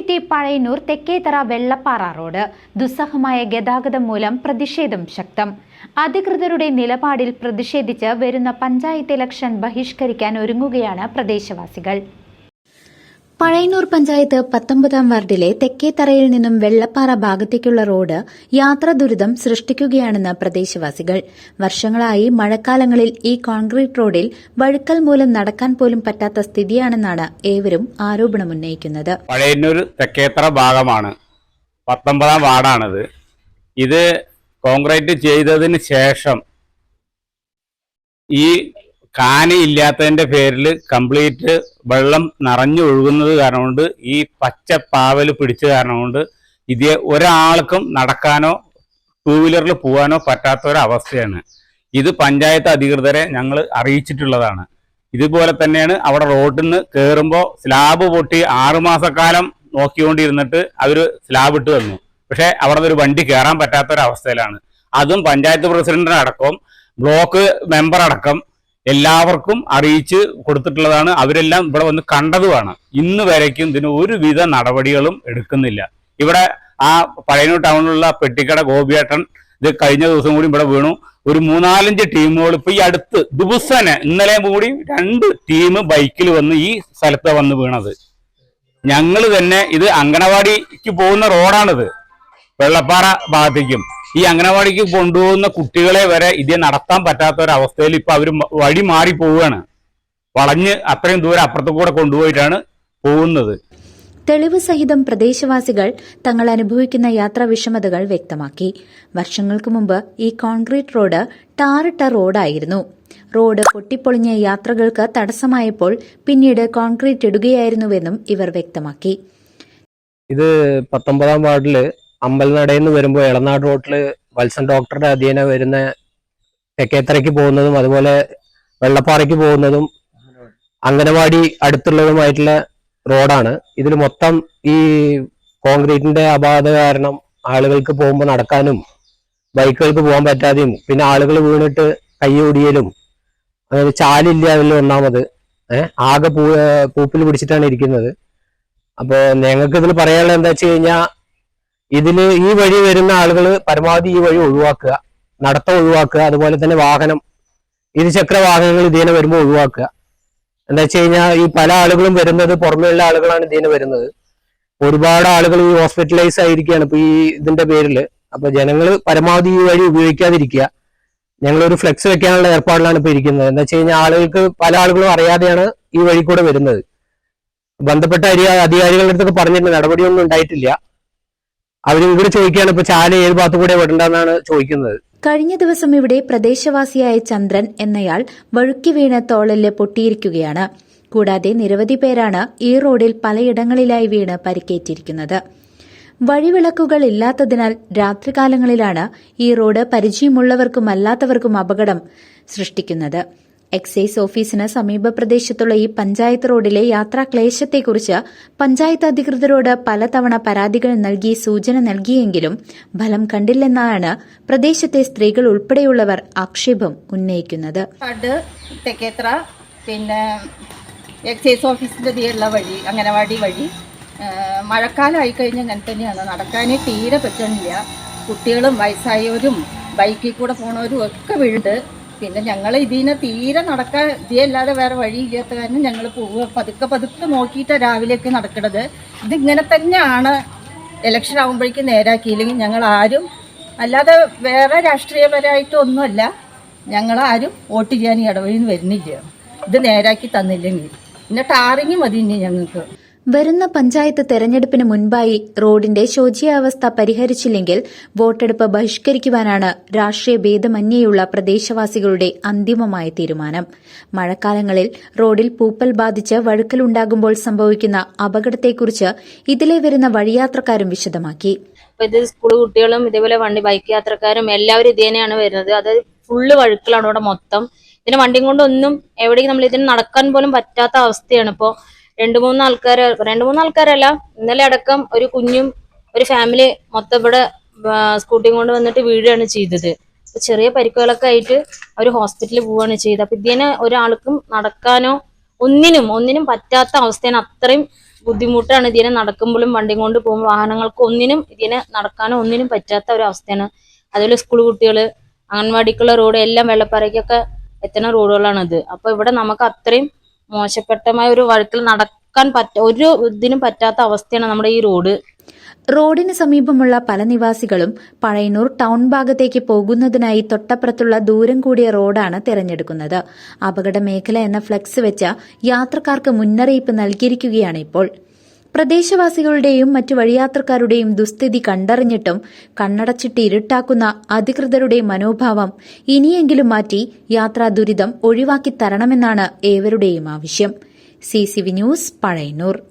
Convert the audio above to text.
വീട്ടി പഴയന്നൂർ തെക്കേത്തറ വെള്ളപ്പാറ റോഡ്. ദുസ്സഹമായ ഗതാഗതം മൂലം പ്രതിഷേധം ശക്തം. അധികൃതരുടെ നിലപാടിൽ പ്രതിഷേധിച്ച് വരുന്ന പഞ്ചായത്ത് ഇലക്ഷൻ ബഹിഷ്കരിക്കാൻ ഒരുങ്ങുകയാണ് പ്രദേശവാസികൾ. പഴയന്നൂർ പഞ്ചായത്ത് പത്തൊമ്പതാം വാർഡിലെ തെക്കേത്തറയിൽ നിന്നും വെള്ളപ്പാറ ഭാഗത്തേക്കുള്ള റോഡ് യാത്രാ ദുരിതം സൃഷ്ടിക്കുകയാണെന്ന് പ്രദേശവാസികൾ. വർഷങ്ങളായി മഴക്കാലങ്ങളിൽ ഈ കോൺക്രീറ്റ് റോഡിൽ വഴുക്കൽ മൂലം നടക്കാൻ പോലും പറ്റാത്ത സ്ഥിതിയാണെന്നാണ് ഏവരും ആരോപണമുന്നയിക്കുന്നത് പഴയന്നൂർ തെക്കേത്തറ ഭാഗമാണ്. പത്തൊമ്പതാം വാർഡാണത്. ഇത് കോൺക്രീറ്റ് ചെയ്തതിന് ശേഷം ഈ കാന ഇല്ലാത്തതിന്റെ പേരിൽ കംപ്ലീറ്റ് വെള്ളം നിറഞ്ഞു ഒഴുകുന്നത് കാരണം കൊണ്ട് ഈ പച്ച പാവൽ പിടിച്ച കാരണം കൊണ്ട് ഇത് ഒരാൾക്കും നടക്കാനോ ടൂ വീലറിൽ പോകാനോ പറ്റാത്ത ഒരു അവസ്ഥയാണ് ഇത് പഞ്ചായത്ത് അധികൃതരെ ഞങ്ങൾ അറിയിച്ചിട്ടുള്ളതാണ്. ഇതുപോലെ തന്നെയാണ് അവിടെ റോഡിൽ നിന്ന് കയറുമ്പോൾ സ്ലാബ് പൊട്ടി ആറുമാസക്കാലം നോക്കിക്കൊണ്ടിരുന്നിട്ട് അവർ സ്ലാബ് ഇട്ട് തന്നു പക്ഷേ അവിടെ ഒരു വണ്ടി കയറാൻ പറ്റാത്ത ഒരു അവസ്ഥയിലാണ് അതും പഞ്ചായത്ത് പ്രസിഡന്റിനടക്കം ബ്ലോക്ക് മെമ്പർ അടക്കം എല്ലാവർക്കും അറിയിച്ച് കൊടുത്തിട്ടുള്ളതാണ്. അവരെല്ലാം ഇവിടെ വന്ന് കണ്ടതുമാണ്. ഇന്ന് വരയ്ക്കും ഇതിന് ഒരുവിധ നടപടികളും എടുക്കുന്നില്ല. ഇവിടെ ആ പഴയനൂർ ടൗണിലുള്ള പെട്ടിക്കട ഗോപിയേട്ടൻ ഇത് കഴിഞ്ഞ ദിവസം കൂടി ഇവിടെ വീണു. ഒരു മൂന്നാലഞ്ച് ടീമുകൾ ഇപ്പൊ ഈ അടുത്ത് ദിവസേന ഇന്നലെ കൂടി രണ്ട് ടീം ബൈക്കിൽ വന്ന് ഈ സ്ഥലത്ത് വന്ന് വീണത്. ഞങ്ങൾ തന്നെ ഇത് അങ്കണവാടിക്ക് പോകുന്ന റോഡാണിത്. വെള്ളപ്പാറ ഭാഗത്തേക്കും. ഈ അംഗനവാടിക്ക് കൊണ്ടുപോകുന്ന കുട്ടികളെ വരെ ഇതേ നടത്താൻ പറ്റാത്ത ഒരവസ്ഥയിൽ അവസ്ഥയിൽ ഇപ്പൊ അവർ വഴി മാറി പോവുകയാണ്. വളഞ്ഞ് അത്രയും ദൂരം അപ്പുറത്തു കൂടെ കൊണ്ടുപോയിട്ടാണ് പോകുന്നത്. തെളിവ് സഹിതം പ്രദേശവാസികൾ തങ്ങൾ അനുഭവിക്കുന്ന യാത്രാ വിഷമതകൾ വ്യക്തമാക്കി. വർഷങ്ങൾക്ക് മുമ്പ് ഈ കോൺക്രീറ്റ് റോഡ് ടാറിട്ട റോഡായിരുന്നു. റോഡ് പൊട്ടിപ്പൊളിഞ്ഞ യാത്രകൾക്ക് തടസ്സമായപ്പോൾ പിന്നീട് കോൺക്രീറ്റ് ഇടുകയായിരുന്നുവെന്നും ഇവർ വ്യക്തമാക്കി. ഇത് പത്തൊമ്പതാം വാർഡിൽ അമ്പലനടയിൽ നിന്ന് വരുമ്പോൾ എളനാട് റോട്ടിൽ വത്സൻ ഡോക്ടറുടെ അധീനം വരുന്ന തെക്കേത്തറയ്ക്ക് പോകുന്നതും അതുപോലെ വെള്ളപ്പാറയ്ക്ക് പോകുന്നതും അംഗനവാടി അടുത്തുള്ളതുമായിട്ടുള്ള റോഡാണ്. ഇതിൽ മൊത്തം ഈ കോൺക്രീറ്റിന്റെ അപാധ കാരണം ആളുകൾക്ക് പോകുമ്പോൾ നടക്കാനും ബൈക്കുകൾക്ക് പോകാൻ പറ്റാതെയും പിന്നെ ആളുകൾ വീണിട്ട് കൈ അതായത് ചാലില്ല അതിൽ ഒന്നാമത്. ഏഹ് ആകെ പൂ പൂപ്പിൽ പിടിച്ചിട്ടാണ് ഇരിക്കുന്നത്. അപ്പോ ഞങ്ങൾക്ക് ഇതിൽ പറയാനുള്ളത് എന്താ വെച്ച് കഴിഞ്ഞാൽ ഇതിൽ ഈ വഴി വരുന്ന ആളുകൾ പരമാവധി ഈ വഴി ഒഴിവാക്കുക. നടത്തം ഒഴിവാക്കുക. അതുപോലെ തന്നെ വാഹനം. ഇരുചക്ര വാഹനങ്ങൾ ഇതിനെ വരുമ്പോൾ ഒഴിവാക്കുക. എന്താ വെച്ച് കഴിഞ്ഞാൽ ഈ പല ആളുകളും വരുന്നത് പുറമെയുള്ള ആളുകളാണ് ഇതിനെ വരുന്നത്. ഒരുപാട് ആളുകൾ ഈ ഹോസ്പിറ്റലൈസ് ആയിരിക്കുകയാണ് ഇപ്പൊ ഈ ഇതിന്റെ പേരിൽ അപ്പൊ ജനങ്ങൾ പരമാവധി ഈ വഴി ഉപയോഗിക്കാതിരിക്കുക. ഒരു ഫ്ലെക്സ് വെക്കാനുള്ള ഏർപ്പാടിലാണ് ഇപ്പൊ ഇരിക്കുന്നത്. എന്താ വെച്ച് കഴിഞ്ഞാൽ ആളുകൾക്ക് പല ആളുകളും അറിയാതെയാണ് ഈ വഴി കൂടെ വരുന്നത്. ബന്ധപ്പെട്ട അധികാരികളുടെ അടുത്തൊക്കെ പറഞ്ഞിട്ടുണ്ട്. നടപടിയൊന്നും ഉണ്ടായിട്ടില്ല. അവർ ഇവിടെ ചോദിക്കുകയാണ് ഇപ്പൊ ചാല ഏത് ഭാഗത്തു കൂടെ വിടണ്ടെന്നാണ് ചോദിക്കുന്നത്? കഴിഞ്ഞ ദിവസം ഇവിടെ പ്രദേശവാസിയായ ചന്ദ്രൻ എന്നയാൾ വഴുക്കി വീണ തോളൽ പൊട്ടിയിരിക്കുകയാണ്. കൂടാതെ നിരവധി പേരാണ് ഈ റോഡിൽ പലയിടങ്ങളിലായി വീണ് പരിക്കേറ്റിരിക്കുന്നത്. വഴിവിളക്കുകൾ ഇല്ലാത്തതിനാൽ രാത്രികാലങ്ങളിലാണ് ഈ റോഡ് പരിചയമുള്ളവർക്കും അല്ലാത്തവർക്കും അപകടം സൃഷ്ടിക്കുന്നത്. എക്സൈസ് ഓഫീസിന് സമീപ പ്രദേശത്തുള്ള ഈ പഞ്ചായത്ത് റോഡിലെ യാത്രാക്ലേശത്തെക്കുറിച്ച് പഞ്ചായത്ത് അധികൃതരോട് പലതവണ പരാതികൾ നൽകി സൂചന നൽകിയെങ്കിലും ഫലം കണ്ടില്ലെന്നാണ് പ്രദേശത്തെ സ്ത്രീകൾ ഉൾപ്പെടെയുള്ളവർ ആക്ഷേപം ഉന്നയിക്കുന്നത്. പിന്നെ എക്സൈസ് ഓഫീസിന്റെ തീരുള്ള വഴി അംഗനവാടി വഴി മഴക്കാലമായി കഴിഞ്ഞാൽ അങ്ങനെ തന്നെയാണ്. നടക്കാനേ തീരെ പറ്റണില്ല. കുട്ടികളും വയസ്സായവരും ബൈക്കിൽ കൂടെ പോണവരും ഒക്കെ വീഴുണ്ട് പിന്നെ ഞങ്ങൾ ഇതിനെ തീരെ നടക്കാൻ ഇതല്ലാതെ വേറെ വഴിയില്ലാത്ത കാരണം ഞങ്ങൾ പോവുക. പതുക്കെ പതുക്കെ നോക്കിയിട്ടാണ് രാവിലെയൊക്കെ നടക്കുന്നത് ഇതിങ്ങനെ തന്നെയാണ് ഇലക്ഷൻ ആകുമ്പോഴേക്കും നേരാക്കിയില്ലെങ്കിൽ ഞങ്ങൾ ആരും അല്ലാതെ വേറെ രാഷ്ട്രീയപരമായിട്ടൊന്നുമല്ല ഞങ്ങളാരും വോട്ട് ചെയ്യാൻ ഇടവഴിന്ന് വരുന്നില്ല. ഇത് നേരാക്കി തന്നില്ലെങ്കിൽ. പിന്നെ ടാറിങ് മതി ഇനി ഞങ്ങൾക്ക്. വരുന്ന പഞ്ചായത്ത് തെരഞ്ഞെടുപ്പിന് മുൻപായി റോഡിന്റെ ശോചിയാവസ്ഥ പരിഹരിച്ചില്ലെങ്കിൽ വോട്ടെടുപ്പ് ബഹിഷ്കരിക്കുവാനാണ് രാഷ്ട്രീയ ഭേദമന്യേയുള്ള പ്രദേശവാസികളുടെ അന്തിമമായ തീരുമാനം. മഴക്കാലങ്ങളിൽ റോഡിൽ പൂപ്പൽ ബാധിച്ച് വഴുക്കലുണ്ടാകുമ്പോൾ സംഭവിക്കുന്ന അപകടത്തെക്കുറിച്ച് ഇതിലെ വരുന്ന വഴിയാത്രക്കാരും വിശദമാക്കി. ഇത് സ്കൂൾ കുട്ടികളും ഇതേപോലെ വണ്ടി ബൈക്ക് യാത്രക്കാരും എല്ലാവരും ഇത് തന്നെയാണ് വരുന്നത്. അതായത് ഫുള്ള് വഴുക്കലാണ് ഇവിടെ മൊത്തം. ഇതിന് വണ്ടിയും കൊണ്ടൊന്നും എവിടെയും നമ്മൾ ഇതിന് നടക്കാൻ പോലും പറ്റാത്ത അവസ്ഥയാണ് ഇപ്പോൾ രണ്ട് മൂന്ന് ആൾക്കാർ രണ്ട് മൂന്ന് ആൾക്കാരല്ല ഇന്നലെ അടക്കം ഒരു കുഞ്ഞും ഒരു ഫാമിലി മൊത്തം ഇവിടെ സ്കൂട്ടിയും കൊണ്ട് വന്നിട്ട് വീഴുകയാണ് ചെയ്തത്. ചെറിയ പരിക്കുകളൊക്കെ ആയിട്ട് അവർ ഹോസ്പിറ്റലിൽ പോവുകയാണ് ചെയ്തത്. അപ്പൊ ഇതിനെ ഒരാൾക്കും നടക്കാനോ ഒന്നിനും ഒന്നിനും പറ്റാത്ത അവസ്ഥയാണ്. അത്രയും ബുദ്ധിമുട്ടാണ് ഇതിനെ നടക്കുമ്പോഴും വണ്ടി കൊണ്ട് പോകുമ്പോൾ വാഹനങ്ങൾക്ക് ഒന്നിനും ഇതിനെ നടക്കാനോ ഒന്നിനും പറ്റാത്ത ഒരു അവസ്ഥയാണ്. അതുപോലെ സ്കൂൾ കുട്ടികൾ അംഗൻവാടിക്കുള്ള റോഡ് എല്ലാം വെള്ളപ്പാറയ്ക്കൊക്കെ എത്തുന്ന റോഡുകളാണിത് അപ്പൊ ഇവിടെ നമുക്ക് അത്രയും മോശപ്പെട്ടമായ ഒരു വഴുക്കിൽ നടക്കാൻ പറ്റ ഒരു ഇതിനും പറ്റാത്ത അവസ്ഥയാണ് നമ്മുടെ ഈ റോഡ്. റോഡിന് സമീപമുള്ള പല നിവാസികളും പഴയന്നൂർ ടൗൺ ഭാഗത്തേക്ക് പോകുന്നതിനായി തൊട്ടപ്പുറത്തുള്ള ദൂരം കൂടിയ റോഡാണ് തിരഞ്ഞെടുക്കുന്നത്. അപകട മേഖല എന്ന ഫ്ലക്സ് വെച്ച യാത്രക്കാർക്ക് മുന്നറിയിപ്പ് നൽകിയിരിക്കുകയാണ് ഇപ്പോൾ. പ്രദേശവാസികളുടെയും മറ്റു വഴിയാത്രക്കാരുടെയും ദുസ്ഥിതി കണ്ടറിഞ്ഞിട്ടും കണ്ണടച്ചിട്ട് ഇരുട്ടാക്കുന്ന അധികൃതരുടെ മനോഭാവം ഇനിയെങ്കിലും മാറ്റി യാത്രാ ദുരിതം ഒഴിവാക്കി തരണമെന്നാണ് ഏവരുടെയും ആവശ്യം. C news Pazhayannur.